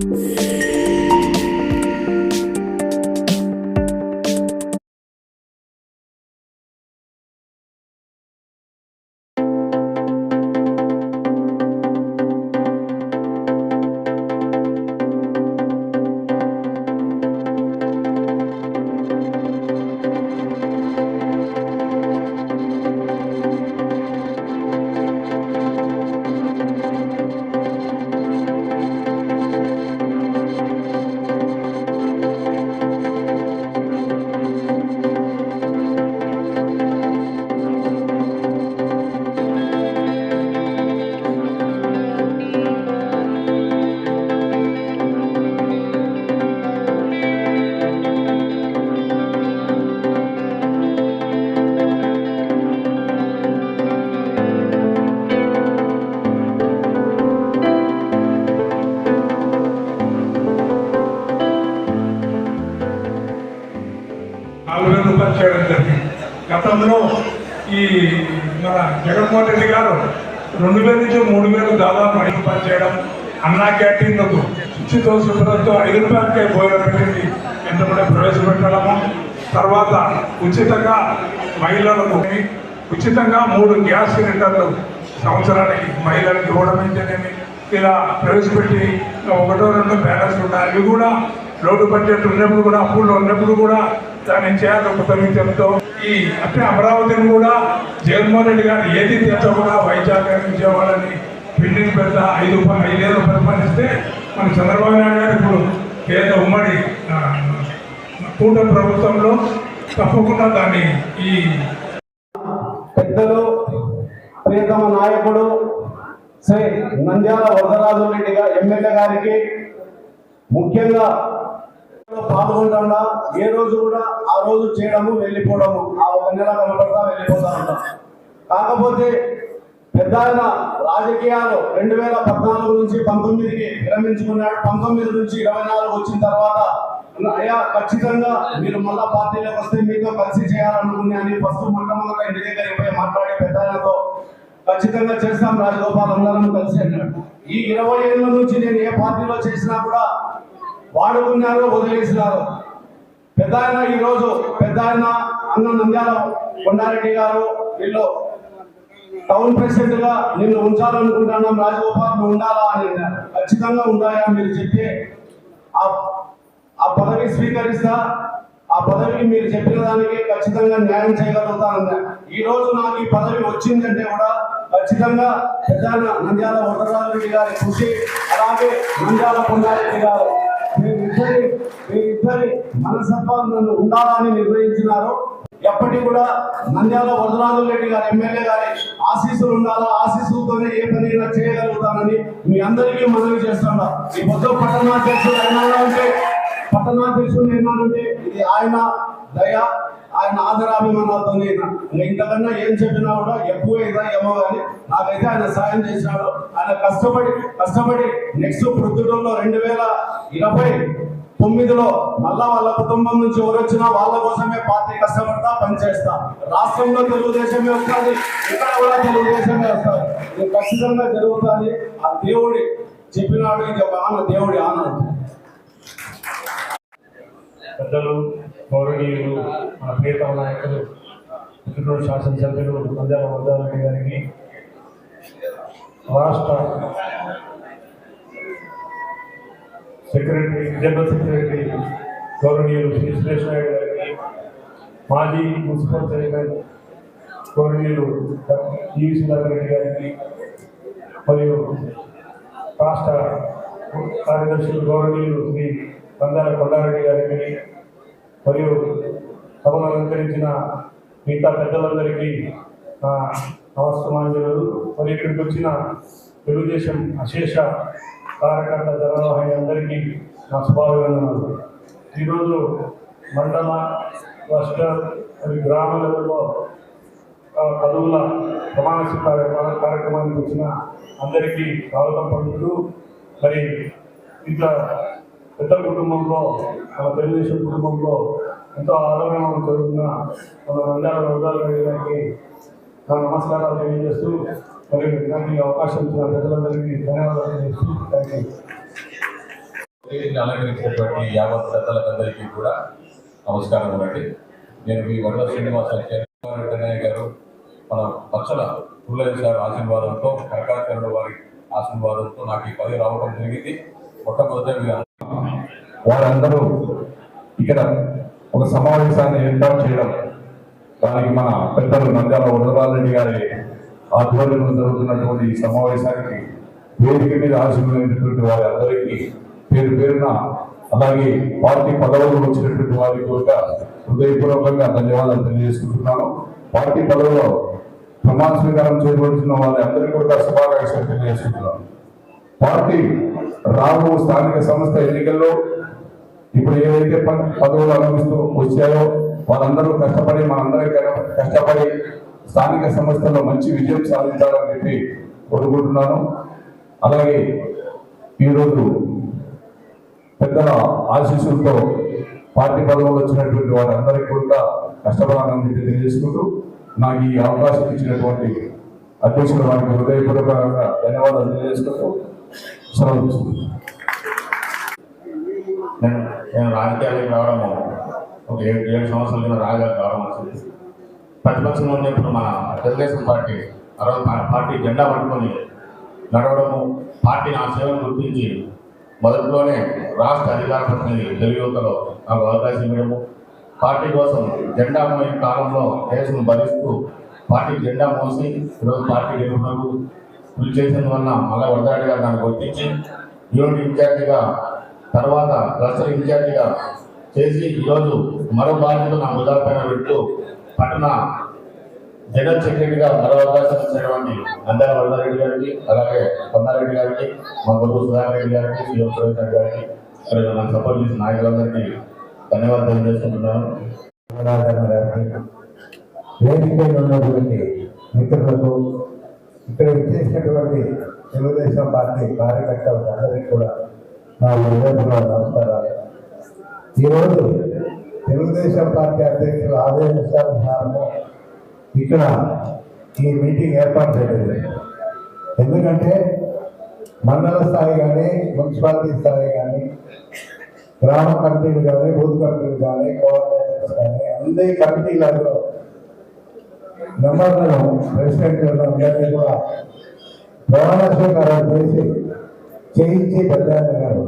Yeah. నాలుగు చేయడం జరిగింది గతంలో ఈ మన జగన్మోహన్ రెడ్డి గారు రెండు వేల నుంచి మూడు వేలు దాదాపు ఐదు రూపాయలు చేయడం అన్నా క్యాంటీన్లకు ఉచిత శుభ్రతతో ఐదు రూపాయలకే భోజనం పెట్టింది ఎంత కూడా ప్రవేశపెట్టడము. తర్వాత ఉచితంగా మహిళలకు ఉచితంగా మూడు గ్యాస్ సిలిండర్లు సంవత్సరానికి మహిళలకు ఇవ్వడం అయితేనేమి ఇలా ప్రవేశపెట్టి ఒకటో రెండు బ్యాలెన్స్ ఉన్నాయి అవి కూడా లోటు బడ్జెట్ ఉన్నప్పుడు కూడా అప్పుల్లో ఉన్నప్పుడు కూడా దాన్ని చేయాలి ఉపక్రమించడంతో ఈ అంటే అమరావతిని కూడా జగన్మోహన్ రెడ్డి గారు ఏది తెచ్చో కూడా వైజాగ్ విజయవాడని బిల్డింగ్ పెద్ద ఐదు ఐదేళ్ళు పరిపాలిస్తే మన చంద్రబాబు నాయుడు గారు ఇప్పుడు కేంద్ర ఉమ్మడి ఆ, కూటమి ప్రభుత్వంలో తప్పకుండా దాన్ని ఈ పెద్దలు ప్రియతమ నాయకుడు శ్రీ నంద్యాల వరదరాజు రెడ్డి గారు ఎమ్మెల్యే గారికి ముఖ్యంగా పాల్గొంటా ఏ రోజు కూడా ఆ రోజు చేయడము వెళ్ళిపోవడము. ఆ ఒక నెల కనపడతా వెళ్ళిపోతా ఉంటాం. కాకపోతే పెద్ద ఆయన రాజకీయాలు రెండు వేల పద్నాలుగు నుంచి పంతొమ్మిదికి విరమించుకున్నాడు. పంతొమ్మిది నుంచి ఇరవై నాలుగు వచ్చిన తర్వాత అయ్యా ఖచ్చితంగా మీరు మళ్ళా పార్టీలోకి వస్తే మీతో కలిసి చేయాలనుకున్నాను ఫస్ట్ మొట్టమొదట ఇంటి దగ్గరికి పోయి మాట్లాడే పెద్ద ఆయనతో ఖచ్చితంగా చేస్తాం రాజగోపాల్ అందరం కలిసి అన్నాడు. ఈ ఇరవై ఏళ్ళ నుంచి నేను ఏ పార్టీలో చేసినా కూడా వాడుకున్నారు వదిలేసినారు. పెద్ద ఆయన ఈరోజు పెద్ద ఆయన అన్న నంద్యాల కొండారెడ్డి గారు వీళ్ళు టౌన్ ప్రెసిడెంట్గా నిన్ను ఉంచాలనుకుంటున్నాం రాజగోపాల్ నువ్వు ఉండాలా అని ఖచ్చితంగా ఉండాయా మీరు చెప్పి ఆ పదవి స్వీకరిస్తా ఆ పదవికి మీరు చెప్పిన దానికి ఖచ్చితంగా న్యాయం చేయగలుగుతానన్నారు ఈ రోజు నాకు ఈ పదవి వచ్చిందంటే కూడా ఖచ్చితంగా పెద్దాన నంద్యాల వరదరాజరెడ్డి గారి కృషి అలాగే నంద్యాల కొండారెడ్డి గారు ఇద్దరి ఇద్దరి మనసత్వాలను ఉండాలని నిర్ణయించినారు. ఎప్పటికీ కూడా నంద్యాల వరదరాజు రెడ్డి గారు ఎమ్మెల్యే గారి ఆశీస్సులు ఉండాలా? ఆశీస్సులతోనే ఏ పని చేయగలుగుతానని మీ అందరికీ మనవి చేస్తున్నా. ఈ మొత్తం పట్టణాధ్యక్షుడు అయినా ఉంటే పట్టణాధ్యక్షుడు ఏమనంటే ఇది ఆయన దయ ఆయన ఆదరాభిమానాలతో ఇంతకన్నా ఏం చెప్పినా కూడా ఎక్కువ ఇదా ఏమో కానీ నాకైతే ఆయన సాయం చేసినాడు ఆయన కష్టపడి కష్టపడి నెక్స్ట్ ప్రొద్దుటంలో రెండు వేల ఇరవై తొమ్మిదిలో మళ్ళా వాళ్ళ కుటుంబం నుంచి ఎవరు వచ్చినా వాళ్ళ కోసమే పార్టీ కష్టపడతా పనిచేస్తా. రాష్ట్రంలో తెలుగుదేశమే వస్తుంది ఇక్కడ కూడా తెలుగుదేశమే వస్తుంది. ఇది ఖచ్చితంగా జరుగుతుంది. ఆ దేవుడి చెప్పినాడు ఇది ఒక ఆన దేవుడి ఆనందం పెద్దలు గౌరవనీయులు మన ప్రియతమ నాయకులు పుట్టినరోజు శాసనసభ్యులు నంద్యాల వరదారెడ్డి గారికి రాష్ట్ర సెక్రటరీ జనరల్ సెక్రటరీ గౌరవనీయులు శ్రీ సురేష్ నాయుడు గారికి మాజీ మున్సిపల్ చైర్మన్ గౌరవనీయులు ఈవి సుధాకర్ రెడ్డి గారికి మరియు రాష్ట్ర కార్యదర్శులు గౌరవనీయులు శ్రీ నందాల కొండారెడ్డి గారికి మరియు సభను అలంకరించిన మిగతా పెద్దలందరికీ నా నమస్కారాంజలు మరియు ఇక్కడికి వచ్చిన తెలుగుదేశం అశేష కార్యకర్త జనవాహిని అందరికీ నా శుభాభివందనాలు. ఈరోజు మండల క్లస్టర్ మరియు గ్రామ లెవెల్లో ఆ, పదవుల ప్రమాణ స్వీకార కార్యక్రమానికి వచ్చిన అందరికీ స్వాగతం పలుకుతూ మరి ఇంత పెద్ద కుటుంబంలో మన తెలుగుదేశం కుటుంబంలో ఎంతో ఆనందంగా జరుగుతున్న మన అందరూ వర్గాల వేయడానికి నా నమస్కారాలు తెలియజేస్తూ మరి నాకు ఈ అవకాశం ఇచ్చిన ప్రజలందరికీ ధన్యవాదాలు తెలియజేస్తూ థ్యాంక్ యూ అలంకరించినటువంటి యావత్ పెద్దలకందరికీ కూడా నమస్కారం అండి. నేను మీ వడ్ల శ్రీనివాస గారు మన పచ్చల పుల్లయ్య సార్ ఆశీర్వాదంతో కనకాచరణ వారి ఆశీర్వాదంతో నాకు ఈ పది రావడం జరిగింది. మొట్టమొదట వారందరూ ఇక్కడ ఒక సమావేశాన్ని ఏర్పాటు చేయడం దానికి మన పెద్దలు నంద్యాల వరదరాజరెడ్డి గారి ఆధ్వర్యంలో జరుగుతున్నటువంటి ఈ సమావేశానికి వేదిక మీద ఆశీర్వదించినటువంటి వారి అందరికీ పేరు పేరున అలాగే పార్టీ పదవులు వచ్చినటువంటి వారికి కూడా హృదయపూర్వకంగా ధన్యవాదాలు తెలియజేసుకుంటున్నాను. పార్టీ పదవిలో ప్రమాణ స్వీకారం చేయబడుతున్న వారి అందరికీ కూడా శుభాకాంక్షలు తెలియజేసుకుంటున్నాను. పార్టీ రాబో స్థానిక సంస్థ ఎన్నికల్లో ఇప్పుడు ఏదైతే పదవులు అనుభవిస్తూ వచ్చారో వాళ్ళందరూ కష్టపడి మనందరం కష్టపడి స్థానిక సంస్థల్లో మంచి విజయం సాధించాలని చెప్పి కోరుకుంటున్నాను. అలాగే ఈరోజు పెద్దల ఆశీస్సులతో పార్టీ పదవులు వచ్చినటువంటి వారందరికీ కూడా కష్టపడాలని తెలియజేసుకుంటూ నాకు ఈ అవకాశం ఇచ్చినటువంటి అధ్యక్షుల వారికి హృదయపూర్వకంగా ధన్యవాదాలు తెలియజేసుకుంటూ సెలవు నేను నేను రాజకీయాలకు రావడము ఒక ఏడు ఏడు సంవత్సరాల కింద రాజకీయాలకు రావడం వచ్చింది ప్రతిపక్షంలో ఉన్నప్పుడు మన తెలుగుదేశం పార్టీ ఆ రోజు పార్టీ జెండా పట్టుకొని నడవడము పార్టీ నా సేవను గుర్తించి మొదట్లోనే రాష్ట్ర అధికార ప్రతినిధి తెలుగు యువతలో నాకు అవకాశం ఇవ్వడము. పార్టీ కోసం జెండా మోయే కాలంలో దేశం భరిస్తూ పార్టీ జెండా మోసి ఈరోజు పార్టీ గెలుపునకు కృషి చేసినందువల్ల మళ్ళా వరదాడి గారు దాన్ని గుర్తించి యూనిట్ ఇన్ఛార్జిగా తర్వాత క్లస్టర్ ఇన్ఛార్జిగా చేసి ఈరోజు మరో బాధ్యత నా భుజాల పైన పెట్టు. పట్టణ జనరల్ సెక్రటరీగా మరో అవకాశం ఇచ్చినటువంటి నంద్యాల వరదారెడ్డి గారికి అలాగే కొండారెడ్డి గారికి మా గురు సుధాకర్ రెడ్డి గారికి సీఎం సురేష్ రెడ్డి గారికి మరియు నాకు సపోర్ట్ చేసిన నాయకులందరికీ ధన్యవాదాలు చేసుకుంటున్నాను వేదికపై ఉన్నటువంటి మిత్రులకు ఇక్కడ విచ్చేసినటువంటి తెలుగుదేశం పార్టీ కార్యకర్తలకు అందరికీ కూడా నా హృదయపూర్వక నమస్కారాలు. ఈరోజు తెలుగుదేశం పార్టీ అధ్యక్షుల ఆదేశానుసారము ఇక్కడ ఈ మీటింగ్ ఏర్పాటు చేయలేదు ఎందుకంటే మండల స్థాయి కానీ మున్సిపాలిటీ స్థాయి కానీ గ్రామ కమిటీలు కానీ బూత్ కమిటీలు కానీ కోఆర్డినేటర్స్ కానీ అందరి కమిటీలలో మెంబర్లను ప్రెసిడెంట్లను అందరినీ కూడా ప్రమాణ స్వీకారాలు చేసి చేయించి పెద్ద గారు.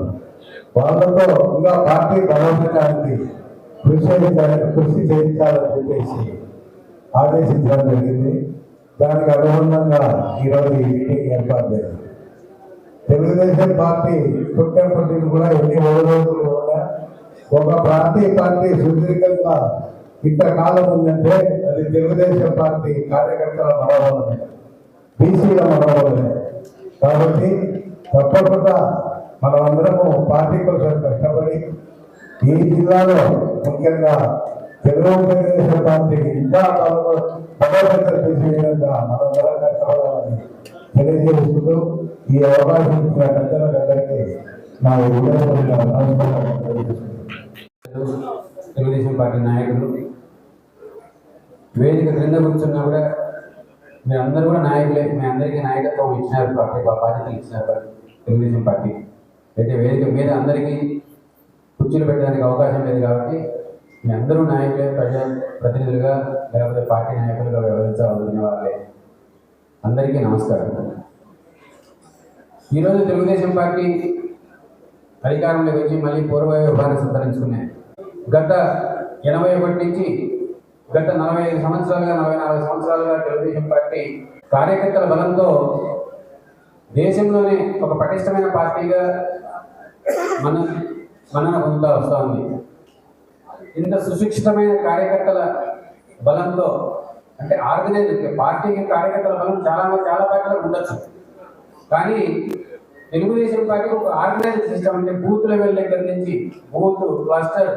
వాళ్ళతో ఇంకా పార్టీ బలోపేతానికి కృషి కృషి చేయించాలని చెప్పేసి ఆదేశించడం జరిగింది. దానికి అనుబంధంగా ఈరోజు ఈ మీటింగ్ ఏర్పాటు చేసింది తెలుగుదేశం పార్టీ పుట్టినప్పటి కూడా ఎన్ని రోజులు కూడా ఒక పార్టీ పార్టీ సుదీర్ఘంగా ఇంతకాలం ఉందంటే అది తెలుగుదేశం పార్టీ కార్యకర్తల మనోబలమే బీసీల మనోబలమే కాబట్టి తప్పకుండా మనం అందరము పార్టీ కోసం కష్టపడి ఈ జిల్లాలో ముఖ్యంగా తెలుగుదేశం పార్టీకి ఇంకా బలో- బలోపేతం చేసే విధంగా మనందరం కష్టపడాలని తెలియజేసుకుంటూ ఈ అవకాశం ఇచ్చిన పెద్దలందరికీ నా తెలుగుదేశం పార్టీ నాయకులు వేదిక క్రింద కూర్చున్నా కూడా మీరు అందరూ కూడా నాయకులే మీ అందరికీ నాయకత్వం ఇచ్చినారు పార్టీ బాధ్యతలు ఇచ్చినారు. తెలుగుదేశం పార్టీ. అయితే వేదిక మీద అందరికీ కుర్చీలు పెట్టడానికి అవకాశం లేదు కాబట్టి మీ అందరూ నాయకులే ప్రజా ప్రతినిధులుగా లేకపోతే పార్టీ నాయకులుగా వ్యవహరించవలసిన వాళ్ళే. అందరికీ నమస్కారం. ఈరోజు తెలుగుదేశం పార్టీ అధికారంలోకి వచ్చి మళ్ళీ పూర్వవ్యవహారం విభాగం సంతరించుకున్నాయి. గత ఎనభై ఒకటి నుంచి గత నలభై ఐదు సంవత్సరాలుగా నలభై నాలుగు సంవత్సరాలుగా తెలుగుదేశం పార్టీ కార్యకర్తల బలంతో దేశంలోనే ఒక పటిష్టమైన పార్టీగా మన మనన పొందుతా వస్తూ ఉంది. ఇంత సుశిక్షితమైన కార్యకర్తల బలంతో అంటే ఆర్గనైజ్ పార్టీకి కార్యకర్తల బలం చాలా మంది చాలా పార్టీలకు ఉండొచ్చు. కానీ తెలుగుదేశం పార్టీ ఒక ఆర్గనైజ్ సిస్టమ్ అంటే బూత్ లెవెల్ దగ్గర నుంచి బూత్ క్లస్టర్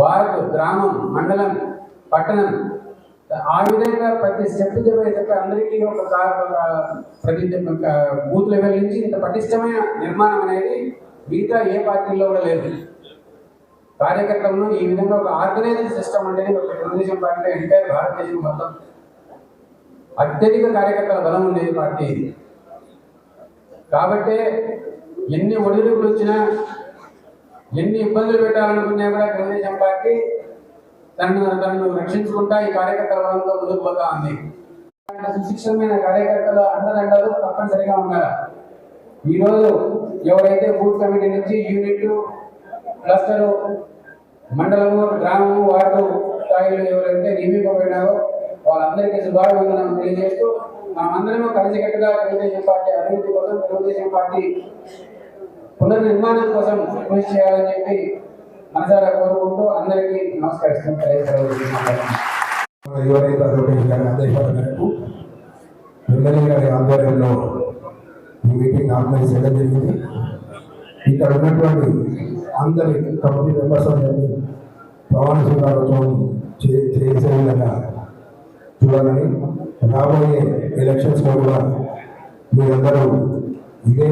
వార్డు గ్రామం మండలం పట్టణం ఆ విధంగా ప్రతి స్టెప్ చెప్పేటప్పుడు అందరికీ ఒక ప్రతి బూత్ లెవెల్ నుంచి ఇంత పటిష్టమైన నిర్మాణం అనేది మిగతా ఏ పార్టీల్లో కూడా లేదు. కార్యకర్తలను ఈ విధంగా ఒక ఆర్గనైజ్డ్ సిస్టమ్ అనేది ఒక తెలుగుదేశం పార్టీలో ఎంటైర్ భారతదేశం మొత్తం. అత్యధిక కార్యకర్తల బలం ఉండేది పార్టీ ఇది. కాబట్టే ఎన్ని ఒడిదుడుకులు వచ్చినా ఎన్ని ఇబ్బందులు పెట్టాలనుకున్నా కూడా తెలుగుదేశం పార్టీ తనను తనను రక్షించుకుంటా ఈ కార్యకర్తల బలంతో ముందుకు పోతా ఉంది. సుశిక్షణమైన కార్యకర్తలు కార్యకర్తల అండదండలు తప్పనిసరిగా ఉండాలి? ఈరోజు ఎవరైతే బూత్ కమిటీ నుంచి యూనిట్ క్లస్టర్ మండలము గ్రామము వార్డు స్థాయిలో ఎవరైతే నియమింపబడినారో వాళ్ళందరికీ శుభాభివందనం తెలియజేస్తూ మనమందరం కలిసికట్టుగా తెలుగుదేశం పార్టీ అభివృద్ధి కోసం తెలుగుదేశం పార్టీ పునర్నిర్మాణం కోసం కృషి చేయాలని చెప్పి మనసారా కోరుకుంటూ అందరికీ నమస్కరిస్తాం. తెలియజేస్తున్నాను ఆదేశాల మేరకు ఎమ్మెల్యే గారి ఆధ్వర్యంలో ఈ మీటింగ్ ఆర్గనైజ్ చేయడం జరిగింది. ఇక్కడ ఉన్నటువంటి అందరి కమిటీ మెంబర్స్ అందరినీ ప్రమాణ స్వీకారోత్సవం చే- చేసే విధంగా చూడాలని రాబోయే ఎలక్షన్స్లో కూడా మీరందరూ ఇదే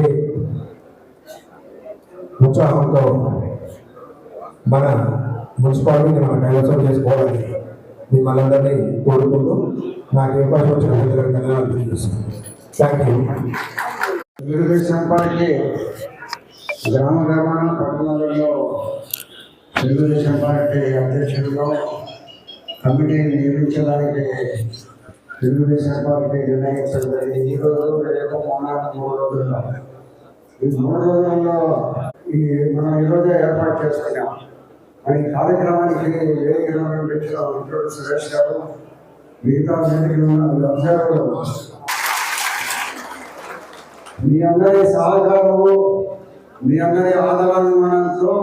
ఉత్సాహంతో మన మున్సిపాలిటీని మనం కైవసం చేసుకోవాలని మిమ్మల్ని అందరినీ కోరుకుంటూ నాకు ఇవ్వాల్సి వచ్చిన ప్రజలకు ధన్యవాదాలు తెలియజేస్తున్నాను. థ్యాంక్ యూ తెలుగుదేశం పార్టీ గ్రామ గ్రామాల పట్టణాలలో తెలుగుదేశం పార్టీ అధ్యక్షులుగా కమిటీని నియమించడానికి తెలుగుదేశం పార్టీ నిర్ణయించడం జరిగింది ఈ రోజు రేపు మొన్న మూడు రోజుల్లో. ఈ మూడు రోజుల్లో ఈ మనం ఈరోజే ఏర్పాటు చేసుకున్నాం. ఈ కార్యక్రమానికి వేదికలో పెట్టిన ఇంట్రోడు సురేష్ గారు? మిగతా వేదికలో ఉన్న మీ అందరి సహకారము మీ అందరి ఆదరణతో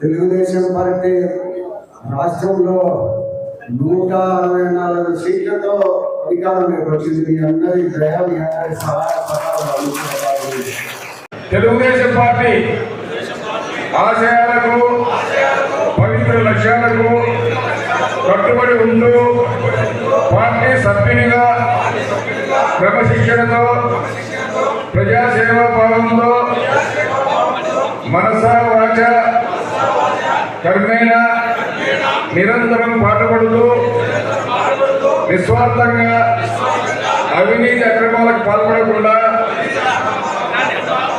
తెలుగుదేశం పార్టీ రాష్ట్రంలో నూట అరవై నాలుగు సీట్లతో అధికారంలోకి వచ్చింది మీ అందరి దయ మీ అందరి సహాయ సహాయాలు తెలుగుదేశం పార్టీ ఆశయాలకు పవిత్ర లక్ష్యాలకు కట్టుబడి ఉంటూ పార్టీ సభ్యునిగా క్రమశిక్షణతో ప్రజాసేవా భావంతో మనసా వాచ కర్మేణ నిరంతరం పాటుపడుతూ నిస్వార్థంగా అవినీతి అక్రమాలకు పాల్పడకుండా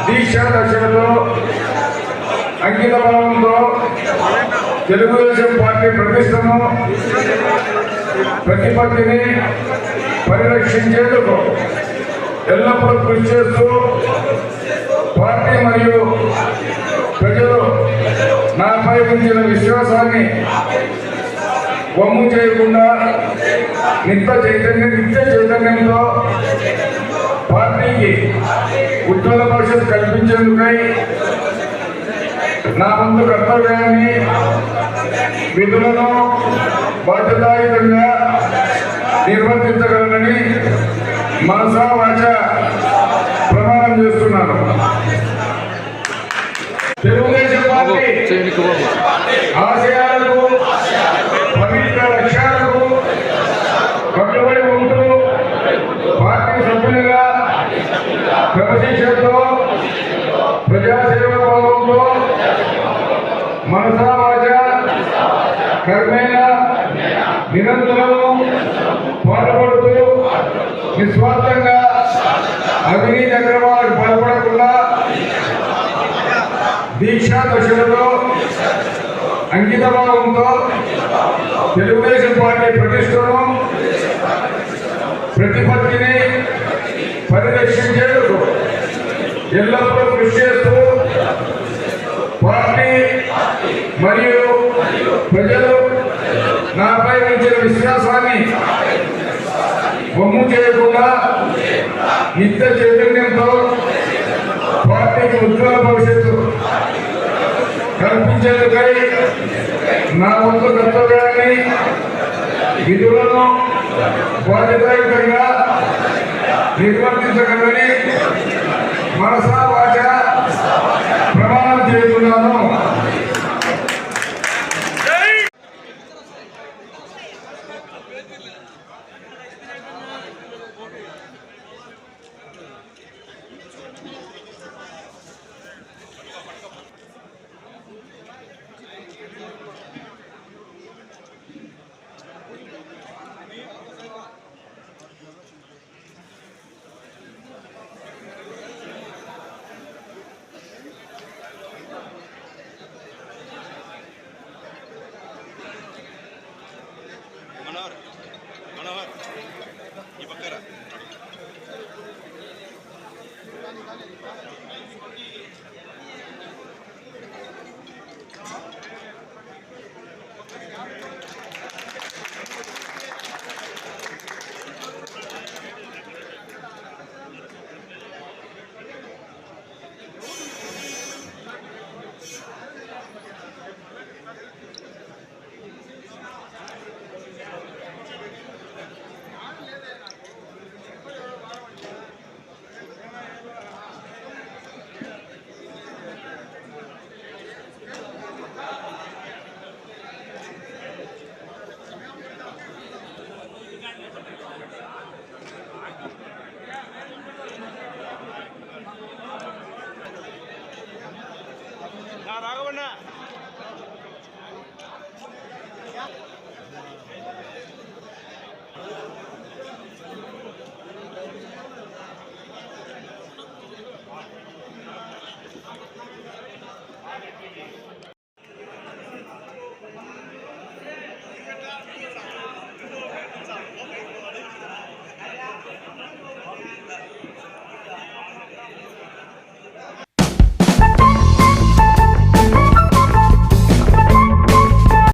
దీక్షా దశలతో అంకిత భావంతో తెలుగుదేశం పార్టీ ప్రతిష్టను ప్రతిపత్తిని పరిరక్షించేందుకు ఎల్లప్పుడూ కృషి చేస్తూ పార్టీ మరియు ప్రజలు నాపై ఉంచిన విశ్వాసాన్ని వమ్ము చేయకుండా నిత్య చైతన్యం నిత్య చైతన్యంతో పార్టీకి ఉజ్వల భవిష్యత్తు కల్పించేందుకై నా ముందు కర్తవ్యాన్ని విధులను బాధ్యతాయుతంగా నిర్వర్తించగలనని మనసా వాచ ప్రమాణం చేస్తున్నాను. తెలుగుదేశం పార్టీ ఆశయాలకు పవిత్ర లక్ష్యాలకు కట్టుబడి ఉంటూ పార్టీ సభ్యులుగా క్రమశిక్షణతో ప్రజాసేవ భావంతో మనసా వాచ కర్మేణ నిరంతరము పాల్పడుతూ నిస్వార్థంగా అవినీతి అక్రమాలకు పాల్పడకుండా దీక్షా దశలతో అంకిత తెలుగుదేశం పార్టీ ప్రతిష్టను ప్రతిపత్తిని పరిరక్షించేందుకు ఎల్లప్పుడూ కృషి చేస్తూ పార్టీ మరియు ప్రజలు నాపై ఉంచిన విశ్వాసాన్ని బొమ్ము చేయకుండా నిత్య చైతన్యంతో పార్టీకి ఉజ్వల భవిష్యత్తు కల్పించేందుకై నా వంతు కర్తవ్యాన్ని విధులను బాధ్యతాయుతంగా నిర్వర్తించగలని మనసా వాచ